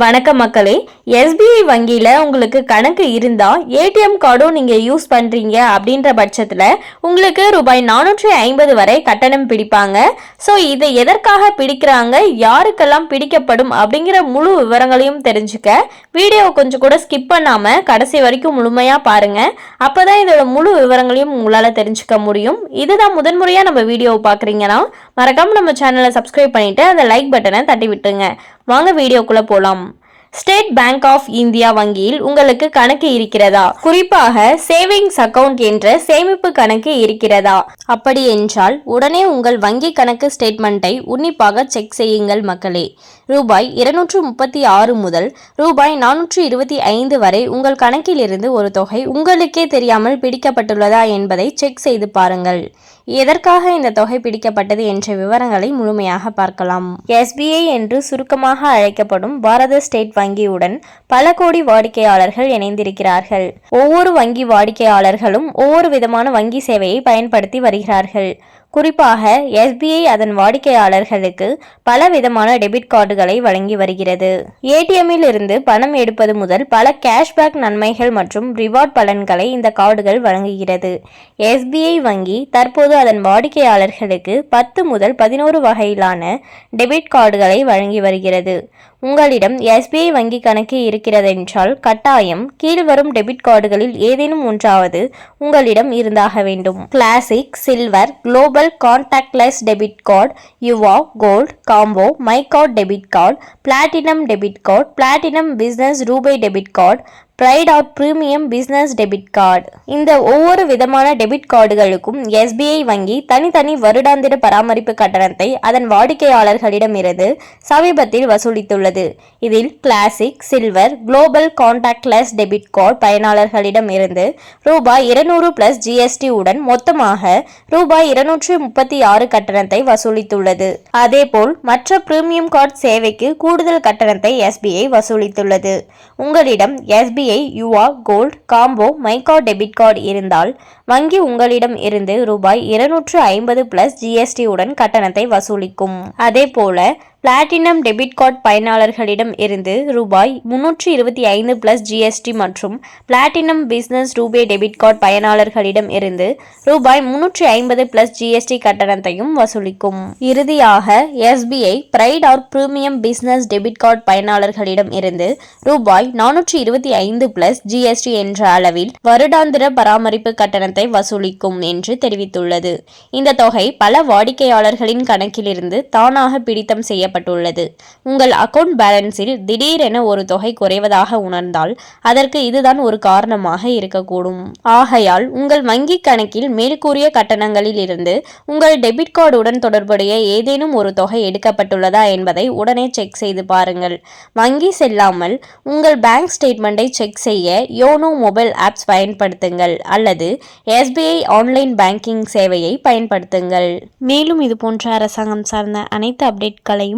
வணக்கம் மக்களே எஸ்பிஐ வங்கியில் உங்களுக்கு கணக்கு இருந்தால் ஏடிஎம் கார்டும் நீங்கள் யூஸ் பண்ணுறீங்க அப்படின்ற பட்சத்தில் உங்களுக்கு ரூபாய் நானூற்றி ஐம்பது வரை கட்டணம் பிடிப்பாங்க. ஸோ இதை எதற்காக பிடிக்கிறாங்க? யாருக்கெல்லாம் பிடிக்கப்படும் அப்படிங்கிற முழு விவரங்களையும் தெரிஞ்சுக்க வீடியோ கொஞ்சம் கூட ஸ்கிப் பண்ணாமல் கடைசி வரைக்கும் முழுமையாக பாருங்கள் அப்போ தான் இதோட முழு விவரங்களையும் உங்களால் தெரிஞ்சுக்க முடியும். இதுதான் முதன்முறையாக நம்ம வீடியோவை பார்க்குறீங்கன்னா மறக்காமல் நம்ம சேனலை சப்ஸ்கிரைப் பண்ணிவிட்டு அந்த லைக் பட்டனை தட்டி விட்டுங்க வாங்க வீடியோக்குள்ளே போகலாம் ஸ்டேட் பேங்க் ஆஃப் இந்தியா வங்கியில் உங்களுக்கு கணக்கு இருக்கிறதா? குறிப்பாக சேவிங்ஸ் அக்கவுண்ட் என்ற சேமிப்பு கணக்கு இருக்கிறதா? அப்படி என்றால் உடனே உங்கள் வங்கி கணக்கு ஸ்டேட்மெண்ட்டை உன்னிப்பாக செக் செய்யுங்கள் மக்களே. ரூபாய் இருநூற்று முப்பத்தி ஆறு முதல் ரூபாய் நானூற்று இருபத்தி ஐந்து வரை உங்கள் கணக்கிலிருந்து ஒரு தொகை உங்களுக்கே தெரியாமல் பிடிக்கப்பட்டுள்ளதா என்பதை செக் செய்து பாருங்கள். எதற்காக இந்த தொகை பிடிக்கப்பட்டது என்ற விவரங்களை முழுமையாக பார்க்கலாம். எஸ்பிஐ என்று சுருக்கமாக அழைக்கப்படும் பாரத ஸ்டேட் வங்கியுடன் பல கோடி வாடிக்கையாளர்கள் இணைந்திருக்கிறார்கள். ஒவ்வொரு வங்கி வாடிக்கையாளர்களும் ஒவ்வொரு விதமான வங்கி சேவையை பயன்படுத்தி வருகிறார்கள். குறிப்பாக எஸ்பிஐ அதன் வாடிக்கையாளர்களுக்கு பல விதமான டெபிட் கார்டுகளை வழங்கி வருகிறது. ஏடிஎம்மில் இருந்து பணம் எடுப்பது முதல் பல கேஷ்பேக் நன்மைகள் மற்றும் ரிவார்ட் பலன்களை இந்த கார்டுகள் வழங்குகிறது. எஸ்பிஐ வங்கி தற்போது அதன் வாடிக்கையாளர்களுக்கு பத்து முதல் பதினோரு வகையிலான டெபிட் கார்டுகளை வழங்கி வருகிறது. உங்களிடம் எஸ்பிஐ வங்கி கணக்கு இருக்கிறதென்றால் கட்டாயம் கீழ்வரும் டெபிட் கார்டுகளில் ஏதேனும் ஒன்றாவது உங்களிடம் இருந்தாக வேண்டும். Classic silver global contactless debit card Yuva gold combo my card debit card platinum debit card platinum business RuPay debit card pride of premium business debit card இந்த ஒவ்வொரு விதமான டெபிட் கார்டுகளுக்கும் எஸ்பிஐ வங்கி தனித்தனி வருடாந்திர பராமரிப்பு கட்டணத்தை அதன் வாடிக்கையாளர்களிடமிருந்து சமீபத்தில் வசூலித்துள்ளது. இதில் classic silver global contactless debit card பயனாளர்களிடம் இருந்து ரூபாய் இருநூறு பிளஸ் ஜிஎஸ்டி உடன் மொத்தமாக ரூபாய் இருநூற்றி முப்பத்தி ஆறு கட்டணத்தை வசூலித்துள்ளது. அதேபோல் மற்ற பிரீமியம் கார்டு சேவைக்கு கூடுதல் கட்டணத்தை எஸ்பிஐ வசூலித்துள்ளது. உங்களிடம் SBI SBI Yuva gold combo my card debit card இருந்தால் வங்கி உங்களிடம் இருந்து ரூபாய் இருநூற்று ஐம்பது பிளஸ் ஜிஎஸ்டி உடன் கட்டணத்தை வசூலிக்கும். அதே போல பிளாட்டினம் டெபிட் கார்டு பயனாளர்களிடம் இருந்து ரூபாய் முன்னூற்றி இருபத்தி ஐந்து பிளஸ் ஜிஎஸ்டி மற்றும் platinum business RuPay debit card பயனாளர்களிடம் இருந்து ரூபாய் முன்னூற்றி ஐம்பது பிளஸ் ஜிஎஸ்டி கட்டணத்தையும் வசூலிக்கும். இறுதியாக SBI pride or premium business debit card பயனாளர்களிடம் இருந்து ரூபாய் நானூற்றி இருபத்தி ஐந்து பிளஸ் ஜிஎஸ்டி என்ற அளவில் வருடாந்திர பராமரிப்பு கட்டணத்தை வசூலிக்கும் என்று தெரிவித்துள்ளது. இந்த தொகை பல வாடிக்கையாளர்களின் கணக்கிலிருந்து தானாக பிடித்தம் செய்யப்பட்டது. செய்யப்பட்டுள்ளது உங்கள் அக்கவுண்ட் பேலன்ஸில் திடீரென ஒரு தொகை குறைவதாக உணர்ந்தால் அதற்கு இதுதான் ஒரு காரணமாக இருக்கக்கூடும். ஆகையால் உங்கள் வங்கி கணக்கில் மேற்கூறிய கட்டணங்களில் இருந்து உங்கள் டெபிட் கார்டுடன் தொடர்புடைய ஏதேனும் ஒரு தொகை எடுக்கப்பட்டுள்ளதா என்பதை உடனே செக் செய்து பாருங்கள். வங்கி செல்லாமல் உங்கள் பேங்க் ஸ்டேட்மெண்ட்டை செக் செய்ய யோனோ மொபைல் ஆப்ஸ் பயன்படுத்துங்கள் அல்லது எஸ்பிஐ ஆன்லைன் பேங்கிங் சேவையை பயன்படுத்துங்கள். மேலும் இது போன்ற அரசாங்கம் சார்ந்த அனைத்து அப்டேட்களையும்